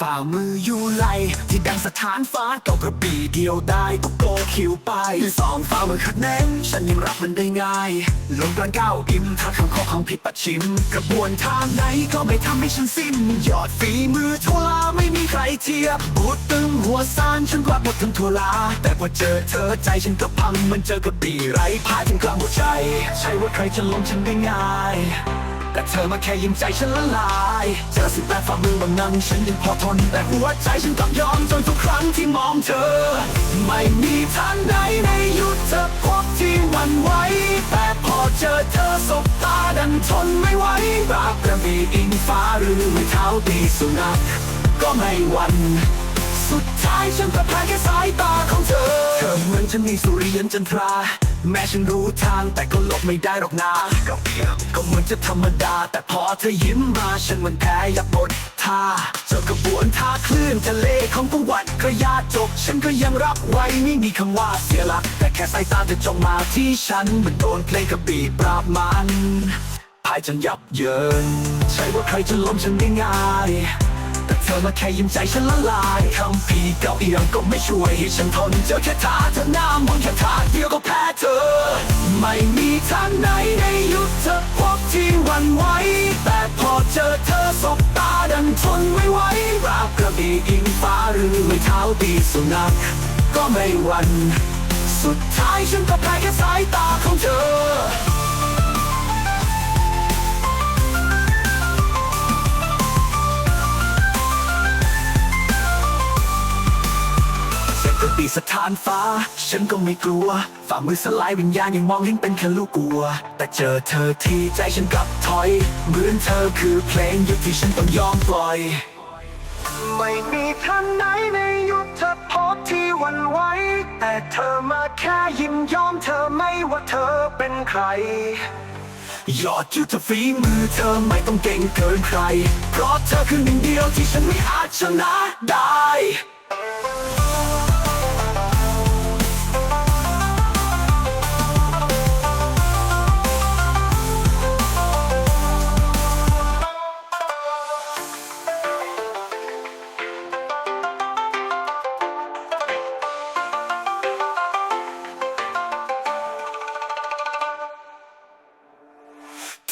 ฝ่ามืออยู่ไหลที่ดังสถานฟ้าเก่ากระบี่เดียวได้ก็โกคิวไปสองฝ่ามือขัดแน่นฉันยังรับมันได้ง่ายลงกลางก้าวอิ่มถ้าคำขอของผิดปัดชิม กระบวนทางไหนก็ไม่ทำให้ฉันสิ้นยอดฝีมือทุลาไม่มีใครเทียบบูดตึงหัวซานฉันกวาดหมดทั้งทุลา แต่พอเจอเธอใจฉันก็พังเหมันเจอกระบี่ไร้พายถึงกลางหัวใจ ใช่ว่าใครจะลงฉันได้ง่าย แต่เธอมาแค่ยิ้มใจฉันละลายเจอสิบแปดฝ่ามือบางนังฉันยังพอทน แต่หัวใจฉันกลับยอมจนทุกครั้งที่มองเธอ ไม่มีทางใดในยุทธภพที่วันไหวแต่พอเจอเธอสบตาดันทนไม่ไหวรากกระบี่อิงฟ้าหรือไม่เท้าตีสุนัขก็ไม่หวันสุดท้ายฉันก็แพ้แค่สายตาของเธอ เธอเหมือนฉันมีสุริยันจันทรา แม้ฉันรู้ทางแต่ก็หลบไม่ได้หรอกนะก็เพียงก็เหมือนจะธรรมดา แต่พอเธอยิ้มมาฉันเหมันแพ้ยับหมดท่าเจอกระบวนท่าคลื่นทะเลของประวัติกระยาจบ ฉันก็ยังรับไว้ไม่มีคำว่าเสียหลัก แต่แค่สายตาเธอจ้องมาที่ฉันเหมือนโดนเพลงกระบี่ปราบมันพายจนยับเยิน ใช่ว่าใครจะล้มฉันได้ง่าย ธอมาแค่ยิ้มใจฉันละลายคำพีเก่าเอียงก็ไม่ช่วยให้ฉันทนเจอแค่ท่าเธอหน้ามนแค่ท่าเดียวก็แพ้เธอ ไม่มีทางไหนในยุทธภพที่วันไหวแต่พอเจอเธอสบตาดันทนไม่ไหวรากกระบี่อิงฟ้าหรือไม่เท้าตีสุนัขก็ไม่หวัน สุดท้ายฉันก็แพ้แค่สายตา สร็จกระปีสถานฟ้า ฉันก็ไม่กลัว ฝ่ามือสลายวิญญาณยังมองเห็นเป็นแค่ลูกกลัว แต่เจอเธอที่ใจฉันกลับถอย เหมือนเธอคือเพลงหยุดที่ฉันต้องยอมปล่อย ไม่มีทางไหนในยุทธภพที่หวันไหว แต่เธอมาแค่ยิ้มยอมเธอไม่ว่าเธอเป็นใครยอดยุทธฝีมือเธอไม่ต้องเก่งเกินใคร เพราะเธอคือหนึ่งเดียวที่ฉันไม่อาจชนะได้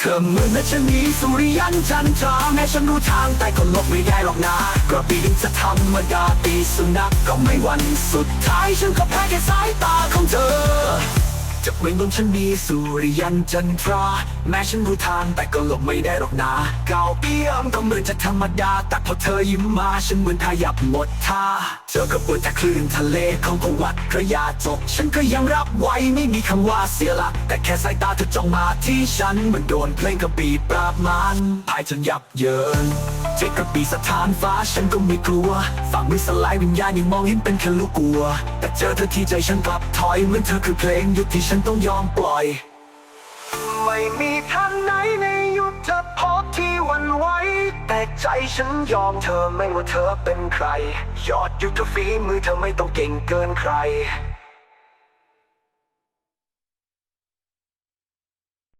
ธอเหมือนแม่ฉันมีสุริยันจันทราแม้ฉันรู้ทางแต่ก็หลบไม่ได้หรอกนะกระบี่ดึงจะธรรมดาตีสุนัขก็ไม่หวันสุดท้ายฉันก็แพ้แค่สายตาของเธอ จากเวงบนฉันมีสุริยันจันทรา แม้ฉันรู้ทางแต่ก็หลบไม่ได้หรอกนะเก้าเปี้ยมก็เหมือนจะธรรมดา แต่พอเธอยิ้มมาฉันเหมือนทายับหมดท่าเจอกับปวดแต่คลื่นทะเลของประวัติกระยาจบ ฉันก็ยังรับไว้ไม่มีคำว่าเสียหลัก แต่แค่สายตาเธอจ้องมาที่ฉันเหมือนโดนเพลงกระบี่ปราบมันพายจนยับเยินเจ็กระปีสถานฟ้าฉันก็ไม่กลัวฝั่งมือสลายวิญญาณยังมองเห็นเป็นแค่ลูกกลัว แต่เจอเธอที่ใจฉันกลับถอยเหมือนเธอคือเพลงหยุดที่ฉันต้องยอมปล่อย ไม่มีทางไหนในยุทธภพที่หวันไหวแต่ใจฉันยอมเธอไม่ว่าเธอเป็นใคร ยอดยุทธฝีมือเธอไม่ต้องเก่งเกินใคร